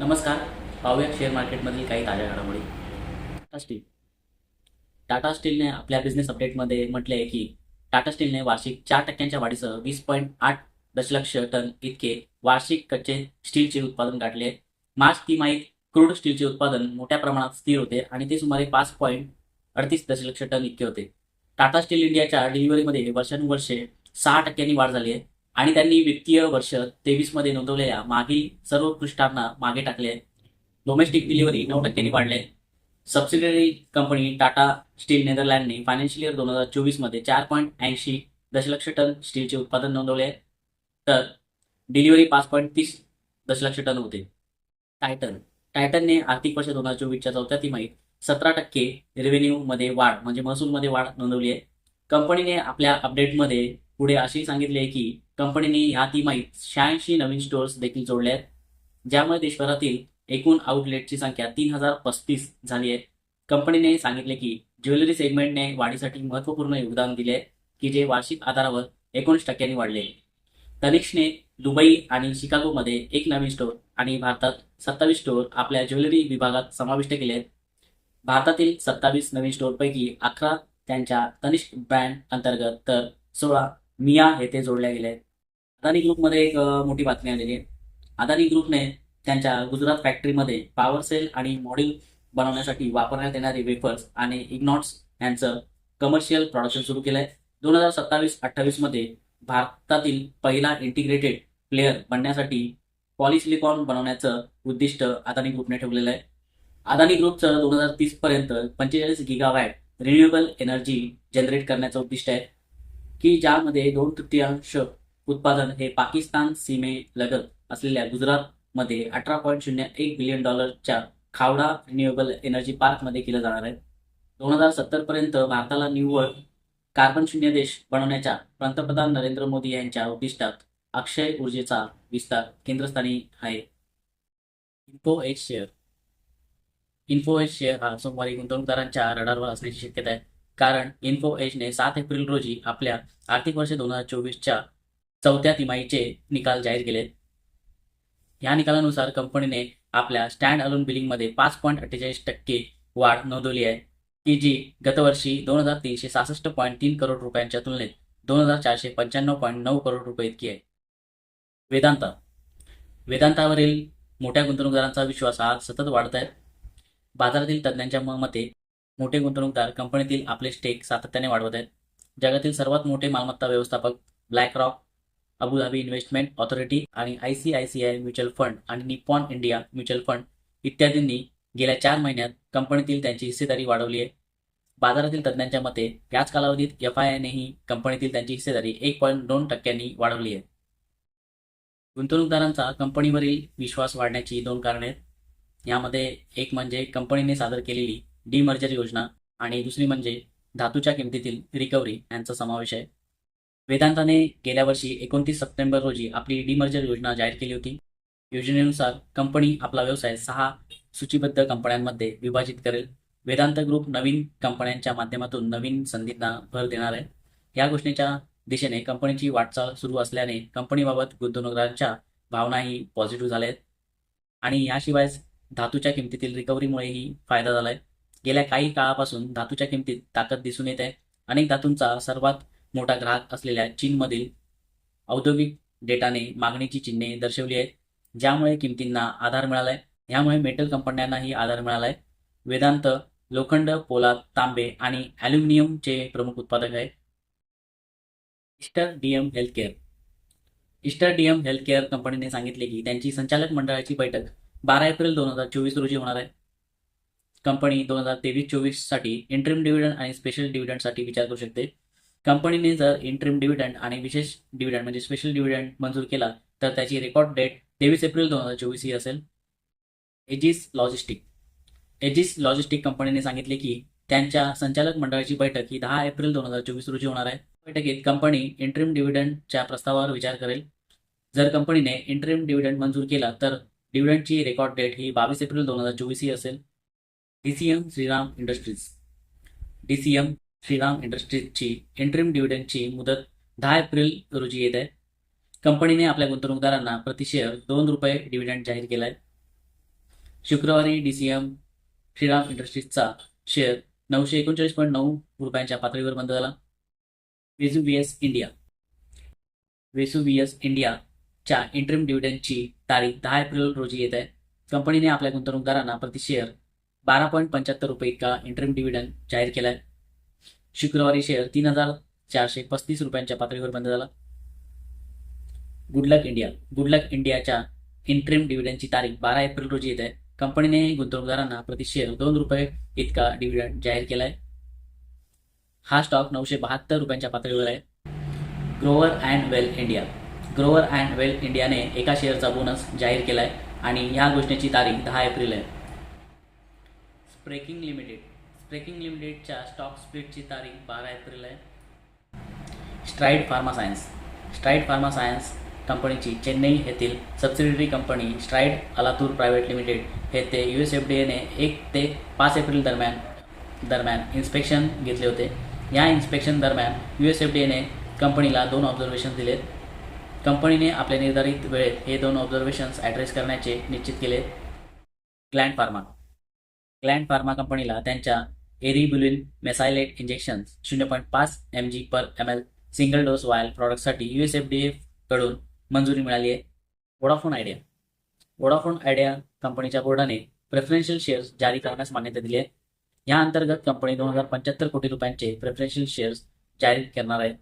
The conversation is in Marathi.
नमस्कार पाहूया शेअर मार्केटमधील काही ताज्या घडामोडी. टाटा स्टील टाटा स्टीलने आपल्या बिझनेस अपडेटमध्ये म्हटले आहे की टाटा स्टीलने वार्षिक चार टक्क्यांच्या वाढीसह वीस पॉईंट आठ दशलक्ष टन इतके वार्षिक कच्चे स्टीलचे उत्पादन गाठले मार्च तिमाहीत क्रूड स्टीलचे उत्पादन मोठ्या प्रमाणात स्थिर होते आणि ते सुमारे पाच पॉईंट अडतीस दशलक्ष टन इतके होते. टाटा स्टील इंडियाच्या डिलिव्हरीमध्ये वर्षानुवर्षे सहा टक्क्यांनी वाढ झाली आहे आणि त्यांनी वित्तीय वर्ष तेवीसमध्ये नोंदवलेल्या मागील सर्व पृष्ठांना मागे टाकले डोमेस्टिक डिलिव्हरी नऊ टक्क्यांनी वाढले सबसिडरी कंपनी टाटा स्टील नेदरलँडने फायनान्शियल इयर दोन हजार चोवीसमध्ये चार पॉईंट ऐंशी दशलक्ष टन स्टीलचे उत्पादन नोंदवले तर डिलिव्हरी पाच पॉईंट तीस दशलक्ष टन होते. टायटन टायटनने आर्थिक वर्ष दोन हजार चोवीसच्या चौथ्या तिमाहीत सतरा टक्के रेव्हेन्यू मध्ये वाढ म्हणजे महसूलमध्ये वाढ नोंदवली आहे. कंपनीने आपल्या अपडेटमध्ये पुढे असेही सांगितले आहे की कंपनीने ह्या तिमाहीत शहाऐंशी नवीन स्टोअर्स देखील जोडले आहेत ज्यामुळे देशभरातील एकूण आउटलेटची संख्या तीन हजार पस्तीस झाली आहे. कंपनीने सांगितले की ज्वेलरी सेगमेंटने वाढीसाठी महत्त्वपूर्ण योगदान दिले आहे की जे वार्षिक आधारावर एकोणीस टक्क्यांनी वाढले तनिष्कने दुबई आणि शिकागोमध्ये एक नवीन स्टोअर आणि भारतात सत्तावीस स्टोअर आपल्या ज्वेलरी विभागात समाविष्ट केले आहेत. भारतातील सत्तावीस नवीन स्टोअरपैकी अकरा त्यांच्या तनिष्क ब्रँड अंतर्गत तर सोळा मिया येथे जोडल्या गेल्या आहेत. अदानी ग्रुपमध्ये एक मोठी बातमी आलेली आहे. अदानी ग्रुपने त्यांच्या गुजरात फॅक्टरीमध्ये पॉवर सेल आणि मॉड्यूल बनवण्यासाठी वापरण्यात येणारे वेफर्स आणि इग्नॉट्स यांचं कमर्शियल प्रोडक्शन सुरू केलं आहे दोन हजार सत्तावीस अठ्ठावीसमध्ये भारतातील पहिला इंटिग्रेटेड प्लेअर बनण्यासाठी पॉलिसिलिकॉन बनवण्याचं उद्दिष्ट अदानी ग्रुपने ठेवलेलं आहे. अदानी ग्रुपचं दोन हजार तीस पर्यंत पंचेचाळीस गिगावॅट रिन्युएबल एनर्जी जनरेट करण्याचं उद्दिष्ट आहे की ज्यामध्ये दोन तृतीयांश उत्पादन हे पाकिस्तान सीमेलगत असलेल्या गुजरातमध्ये अठरा पॉईंट शून्य एक बिलियन डॉलरच्या खावडा रिन्युएबल एनर्जी पार्कमध्ये केलं जाणार आहे. दोन हजार सत्तर पर्यंत भारताला निव्वळ कार्बन शून्य देश बनवण्याच्या पंतप्रधान नरेंद्र मोदी यांच्या उद्दिष्टात अक्षय ऊर्जेचा विस्तार केंद्रस्थानी आहे. Info Edge share. Info Edge share हा सोमवारी गुंतवणूकदारांच्या रडारवर असण्याची शक्यता आहे. कारण इन्फो एजने सात एप्रिल रोजी आपल्या आर्थिक वर्ष दोन हजार चोवीसच्या चौथ्या तिमाहीचे निकाल जाहीर केले. या निकालानुसार कंपनीने आपल्या स्टँड अलोन बिलिंगमध्ये पाच पॉईंट अठ्ठेचाळीस टक्के वाढ नोंदवली आहे. की जी गतवर्षी दोन हजार तीनशे सहासष्ट पॉईंट तीन करोड रुपयांच्या तुलनेत दोन हजार चारशे पंच्याण्णव पॉईंट नऊ करोड रुपये इतकी आहे. वेदांता. वेदांतावरील मोठ्या गुंतवणूकदारांचा विश्वास हा सतत वाढत आहे. बाजारातील तज्ज्ञांच्या म- मते मोठे गुंतवणूकदार कंपनीतील आपले स्टेक सातत्याने वाढवत आहेत. जगातील सर्वात मोठे मालमत्ता व्यवस्थापक BlackRock Abu Dhabi investment authority आणि I C I C I mutual fund आणि निपॉन इंडिया म्युच्युअल फंड इत्यादींनी गेल्या चार महिन्यात कंपनीतील त्यांची हिस्सेदारी वाढवली आहे. बाजारातील तज्ज्ञांच्या मते याच कालावधीत एफ आय आयनेही कंपनीतील त्यांची हिस्सेदारी एक पॉईंट दोन टक्क्यांनी वाढवली आहे. गुंतवणूकदारांचा कंपनीवरील विश्वास वाढण्याची दोन कारणे आहेत. यामध्ये एक म्हणजे कंपनीने सादर केलेली डीमर्जर योजना आणि दुसरी म्हणजे धातूच्या किमतीतील रिकव्हरी यांचा समावेश आहे. वेदांताने गेल्या वर्षी एकोणतीस सप्टेंबर रोजी आपली डीमर्जर योजना जाहीर केली होती. योजनेनुसार कंपनी आपला व्यवसाय सहा सूचीबद्ध कंपन्यांमध्ये विभाजित करेल. वेदांत ग्रुप नवीन कंपन्यांच्या माध्यमातून नवीन संधींना भर देणार आहे. या घोषणेच्या दिशेने कंपनीची वाटचाल सुरू असल्याने कंपनीबाबत गुंतवणूकदारांच्या भावनाही पॉझिटिव्ह झाल्या आहेत आणि याशिवाय धातूच्या किमतीतील रिकव्हरीमुळेही फायदा झाला आहे गेल्या काही काळापासून धातूच्या किमतीत ताकद दिसून येत आहे. अनेक धातूंचा सर्वात मोठा ग्राहक असलेल्या चीनमधील औद्योगिक डेटाने मागणीची चिन्हे दर्शवली आहेत ज्यामुळे किमतींना आधार मिळाला आहे मेटल कंपन्यांनाही आधार मिळाला आहे वेदांत लोखंड पोलाद तांबे आणि ॲल्युमिनियमचे प्रमुख उत्पादक आहे Aster DM healthcare Aster DM healthcare कंपनीने सांगितले की त्यांची संचालक मंडळाची बैठक बारा एप्रिल दोन हजार चोवीस रोजी होणार आहे. कंपनी दोन हजार तेवीस चोवीससाठी इंटरिम डिव्हिडंड आणि स्पेशल डिव्हिडंडसाठी विचार करू शकते. कंपनीने जर इंटरिम डिव्हिडंड आणि विशेष डिव्हिडंड म्हणजे स्पेशल डिव्हिडंड मंजूर केला तर त्याची रेकॉर्ड डेट तेवीस एप्रिल दोन हजार चोवीस ही असेल. एजिस लॉजिस्टिक एजिस लॉजिस्टिक कंपनीने सांगितले की त्यांच्या संचालक मंडळाची बैठक ही दहा एप्रिल दोन हजार चोवीस रोजी होणार आहे. बैठकीत कंपनी इंटरिम डिव्हिडंडच्या प्रस्तावावर विचार करेल. जर कंपनीने इंटरिम डिव्हिडंड मंजूर केला तर डिव्हिडंडची रेकॉर्ड डेट ही बावीस एप्रिल दोन हजार चोवीस ही असेल DCM Shriram industries DCM Shriram इंडस्ट्रीजची interim डिव्हिडंडची मुदत दहा एप्रिल रोजी येत आहे. कंपनीने आपल्या गुंतवणूकदारांना प्रतिशेअर दोन रुपये डिव्हिडंड जाहीर केला आहे शुक्रवारी डीसीएम श्रीराम इंडस्ट्रीजचा शेअर नऊशे एकोणचाळीस पॉईंट नऊ रुपयांच्या पातळीवर बंद झाला. Vesuvius India. वेसुवियस इंडियाच्या इंटरिम डिव्हिडंडची तारीख दहा एप्रिल रोजी येत आहे. कंपनीने आपल्या गुंतवणूकदारांना प्रति शेअर बारा पॉईंट पंच्याहत्तर रुपये इतका इंटरिम डिव्हिडंड जाहीर केला आहे शुक्रवारी शेअर तीन हजार चारशे पस्तीस रुपयांच्या पातळीवर बंद झाला. गुडलक इंडिया गुडलक इंडियाच्या इंटरिम डिव्हिडंडची तारीख बारा एप्रिल रोजी येत आहे. कंपनीने गुंतवणूकदारांना प्रति शेअर दोन रुपये इतका डिव्हिडंड जाहीर केला आहे हा स्टॉक नऊशे बहात्तर रुपयांच्या पातळीवर आहे. Grauer and Weil India Grauer and Weil इंडियाने एका शेअरचा बोनस जाहीर केला आहे आणि ह्या घोषणेची तारीख दहा एप्रिल आहे. स्प्रेकिंग लिमिटेड स्प्रेकिंग लिमिटेडच्या स्टॉक स्प्लिटची तारीख बारा एप्रिल आहे. Strides pharma science Strides pharma science कंपनीची चेन्नई येथील subsidiary company Strides Alathur private limited हे ते यू एस एफ डी एने एक ते पाच एप्रिल दरम्यान दरम्यान इन्स्पेक्शन घेतले होते. या इन्स्पेक्शन दरम्यान यू एस एफ डी एने कंपनीला दोन ऑब्झर्वेशन दिलेत. कंपनीने आपल्या निर्धारित वेळेत हे दोन ऑब्झर्वेशन्स ॲड्रेस करण्याचे निश्चित केले. ग्लँड फार्मा ग्लँड फार्मा कंपनीला त्यांच्या एरिब्युलिन मेसायलेट इंजेक्शन्स शून्य पॉईंट पाच M G per M L single dose vial प्रॉडक्टसाठी यू एस एफ डी कडून मंजुरी मिळाली आहे. वोडाफोन आयडिया वोडाफोन आयडिया कंपनीच्या बोर्डाने प्रेफरन्शियल शेअर्स जारी करण्यास मान्यता दिली आहे. या अंतर्गत कंपनी दोन हजार पंच्याहत्तर कोटी रुपयांचे प्रेफरेन्शियल शेअर्स जारी करणार आहे.